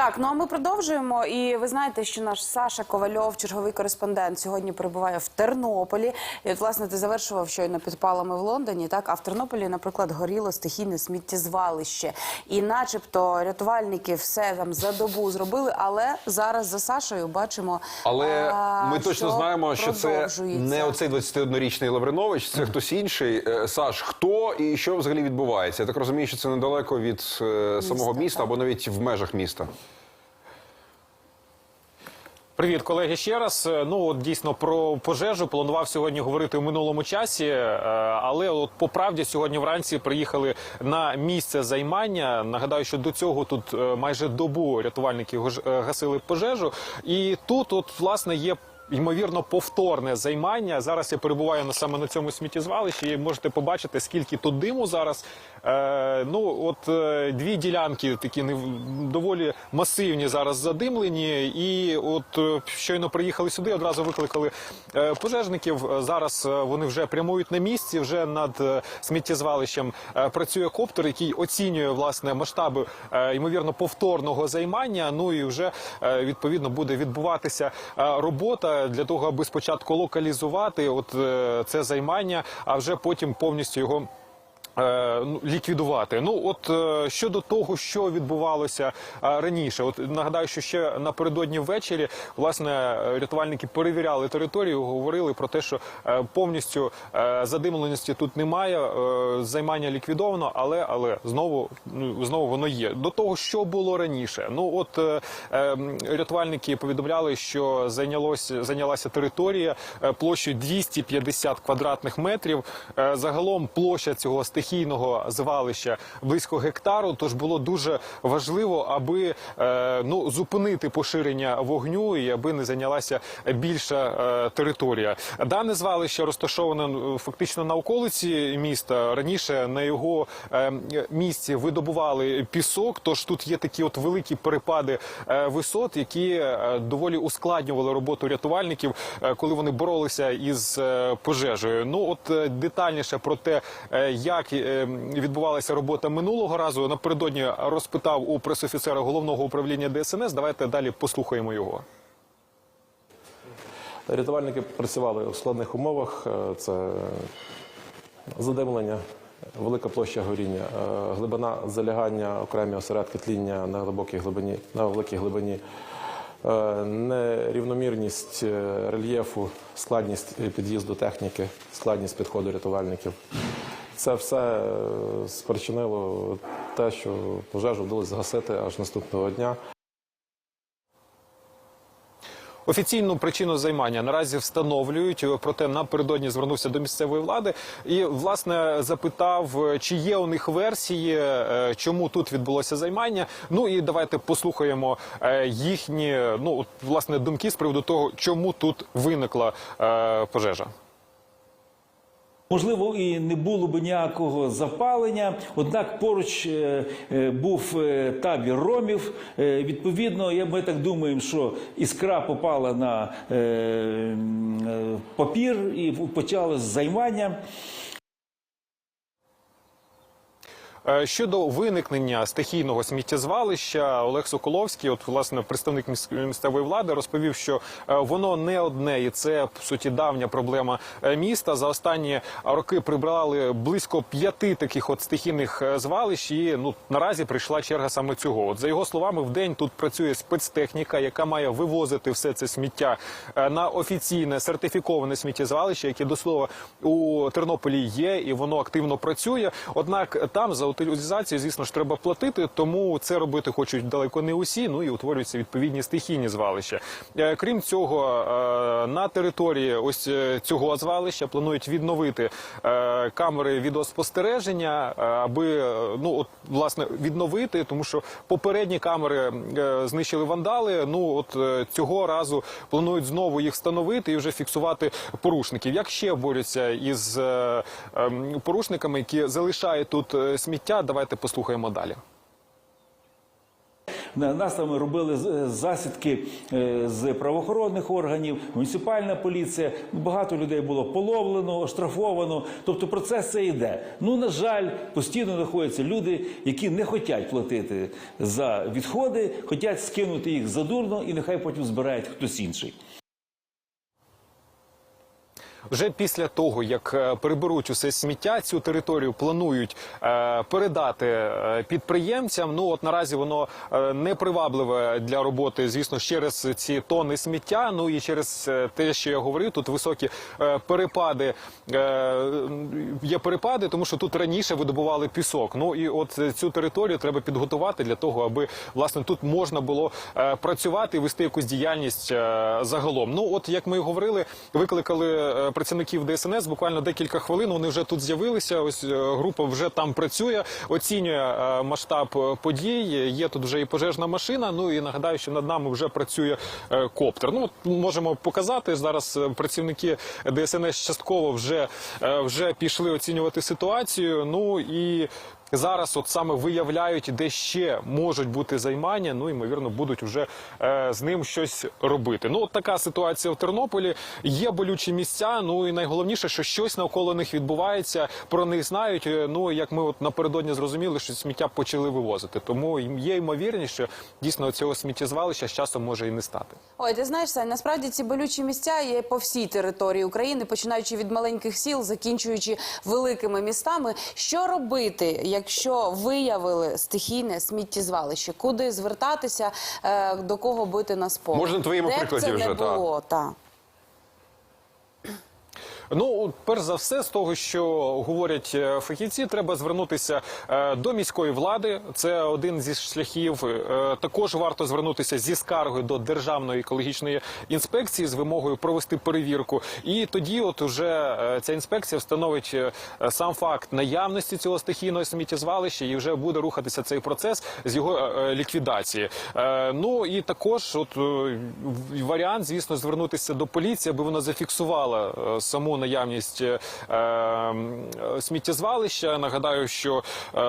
Так, ну а ми продовжуємо. І ви знаєте, що наш Саша Ковальов, черговий кореспондент, сьогодні перебуває в Тернополі. І от, власне, ти завершував щойно підпалами в Лондоні. Так, а в Тернополі, наприклад, горіло стихійне сміттєзвалище. І, начебто, рятувальники все там за добу зробили. Але зараз за Сашою бачимо. Але а, ми точно знаємо, що це не оцей 21-річний Лавринович, це хтось інший. Е, Саш, хто і що взагалі відбувається? Я так розумію, що це недалеко від е, самого міста або навіть в межах міста. Привіт, колеги. Ще раз. Е, Ну от дійсно про пожежу планував сьогодні говорити у минулому часі, е, але от по правді сьогодні вранці приїхали на місце займання. Нагадаю, що до цього тут е, майже добу рятувальники гасили пожежу, і тут, от власне, є. Ймовірно, повторне займання. Зараз я перебуваю на саме на цьому сміттєзвалищі. І можете побачити, скільки тут диму зараз. Е, ну, от е, дві ділянки такі не доволі масивні зараз задимлені. І от е, щойно приїхали сюди, одразу викликали е, пожежників. Е, Зараз е, вони вже прямують на місці. Вже над е, сміттєзвалищем е, працює коптер, який оцінює власне масштаби е, ймовірно повторного займання. Ну і вже е, відповідно буде відбуватися е, робота для того, аби спочатку локалізувати от е, це займання, а вже потім повністю його. Е, ну, Ліквідувати. Ну, от е, щодо того, що відбувалося е, раніше, от нагадаю, що ще напередодні ввечері власне рятувальники перевіряли територію, говорили про те, що повністю задимленості тут немає. Займання ліквідовано, але але знову ну, знову воно є. До того, що було раніше. Ну от е, е, рятувальники повідомляли, що зайнялося зайнялася територія площею 250 квадратних метрів. Загалом площа цього стихійного звалища близько гектару. Тож було дуже важливо, аби е, ну зупинити поширення вогню і аби не зайнялася більша е, територія. Дане звалище розташоване фактично на околиці міста. Раніше на його е, місці видобували пісок. Тож тут є такі от великі перепади висот, які доволі ускладнювали роботу рятувальників, коли вони боролися із пожежею. Ну от детальніше про те, е, як е, відбувалася робота минулого разу, напередодні розпитав у пресофіцера головного управління ДСНС. Давайте далі послухаємо його. Рятувальники працювали у складних умовах. Е, Це задимлення, велика площа горіння, е, глибина залягання, окремі осередки тління на глибокій глибині, на великій глибині, е, нерівномірність рельєфу, складність під'їзду техніки, складність підходу рятувальників. Це все е, спричинило те, що пожежу вдалося згасити аж наступного дня. Офіційну причину займання наразі встановлюють. Проте напередодні звернувся до місцевої влади і власне запитав, чи є у них версії, е, чому тут відбулося займання. Ну і давайте послухаємо е, їхні ну власне думки з приводу того, чому тут виникла пожежа. Можливо, і не було б ніякого запалення, однак поруч е, е, був е, табір ромів. Відповідно, ми так думаємо, що іскра попала на папір і почалося займання. Е, Щодо виникнення стихійного сміттєзвалища, Олег Соколовський, от власне представник міс- місцевої влади, розповів, що е, воно не одне, і це по суті давня проблема е, міста. За останні роки прибрали близько п'яти таких от стихійних звалищ. І ну наразі прийшла черга саме цього. От за його словами, в день тут працює спецтехніка, яка має вивозити все це сміття на офіційне сертифіковане сміттєзвалище, яке до слова у Тернополі є, і воно активно працює. Однак там за утилізацію, звісно ж, треба платити, тому це робити хочуть далеко не усі. Ну і утворюються відповідні стихійні звалища. Е, Крім цього, е, на території ось е, цього звалища планують відновити камери відеоспостереження, аби ну от власне відновити, тому що попередні камери знищили вандали. Ну от цього разу планують знову їх встановити і вже фіксувати порушників. Як ще борються із ем, порушниками, які залишають тут е, сміття? Давайте послухаємо далі. На нас там робили засідки е, з правоохоронних органів, муніципальна поліція. Багато людей було половлено, оштрафовано. Тобто процес це йде. Ну на жаль, постійно знаходяться люди, які не хочуть платити за відходи, хочуть скинути їх задурно і нехай потім збирають хтось інший. Вже після того, як е, переберуть усе сміття, цю територію планують е, передати е, підприємцям. Ну от наразі воно не привабливе для роботи, звісно, через ці тони сміття. Ну і через те, що я говорив, тут високі перепади. Є перепади, тому що тут раніше видобували пісок. Ну і от цю територію треба підготувати для того, аби власне тут можна було працювати і вести якусь діяльність загалом. Ну от як ми і говорили, викликали працівників ДСНС буквально декілька хвилин. Вони вже тут з'явилися. Ось е, група вже там працює, оцінює е, масштаб е, подій. Є тут вже і пожежна машина. Ну і нагадаю, що над нами вже працює коптер. Ну можемо показати зараз. Працівники ДСНС частково вже, вже пішли оцінювати ситуацію. Ну і Зараз от саме виявляють, де ще можуть бути займання. Ну ймовірно, будуть вже е, з ним щось робити. Ну от така ситуація в Тернополі. Є болючі місця. Ну і найголовніше, що щось навколо них відбувається. Про них знають. Е, Ну як ми от напередодні зрозуміли, що сміття почали вивозити. Тому є ймовірність, що дійсно цього сміттєзвалища з часом може і не стати. Ой, ти знаєш, Сань, насправді ці болючі місця є по всій території України, починаючи від маленьких сіл, закінчуючи великими містами. Що робити, якщо виявили стихійне сміттєзвалище? Куди звертатися, е, до кого бити на спор? Можна на твоєму Де б це вже, не було, та. Ну, перш за все, з того, що говорять е, фахівці, треба звернутися е, до міської влади. Це один зі шляхів. Е, Також варто звернутися зі скаргою до державної екологічної інспекції з вимогою провести перевірку. І тоді, от уже ця інспекція встановить сам факт наявності цього стихійного сміттєзвалища, і вже буде рухатися цей процес з його ліквідації. Ну і також, от варіант, звісно, звернутися до поліції, аби вона зафіксувала саму наявність е, е, сміттєзвалища. Нагадаю, що е,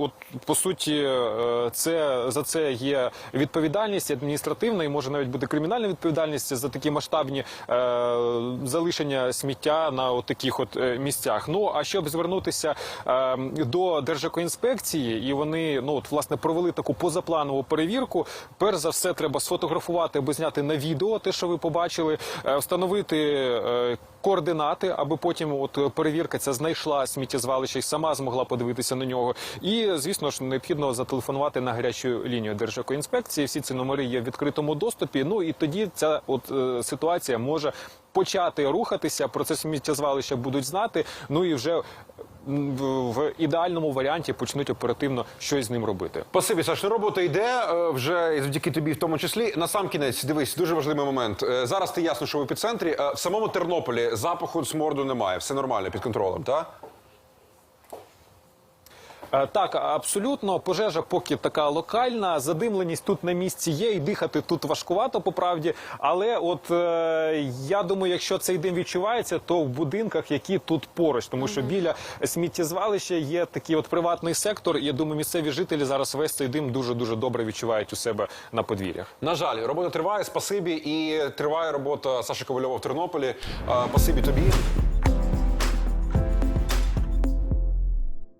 от по суті е, це за це є відповідальність адміністративна і може навіть бути кримінальна відповідальність за такі масштабні е, залишення сміття на от таких от е, місцях. Ну а щоб звернутися е, до Держекоінспекції, і вони ну от власне провели таку позапланову перевірку. Перш за все, треба сфотографувати або зняти на відео те, що ви побачили, е, встановити е, координати, аби потім от е, перевірка ця знайшла сміттєзвалище і сама змогла подивитися на нього. І звісно ж необхідно зателефонувати на гарячу лінію Держекоінспекції. Всі ці номери є в відкритому доступі. Ну і тоді ця от е, ситуація може почати рухатися. Про це сміттєзвалище будуть знати. Ну і вже в- ідеальному варіанті почнуть оперативно щось з ним робити. Спасибі, Саш, ну, робота йде е, вже завдяки тобі, в тому числі. На сам кінець, дивись, дуже важливий момент. Е, Зараз ти ясно, що в епіцентрі. Е, В самому Тернополі запаху сморду немає, все нормально, під контролем, так? Е, Так, абсолютно. Пожежа поки така локальна. Задимленість тут на місці є, і дихати тут важкувато, по правді. Але от е, я думаю, якщо цей дим відчувається, то в будинках, які тут поруч, тому що біля сміттєзвалища є такий от приватний сектор. І я думаю, місцеві жителі зараз весь цей дим дуже дуже добре відчувають у себе на подвір'ях. На жаль, робота триває, спасибі, і триває робота Саші Ковальова в Тернополі. Е, Спасибі тобі.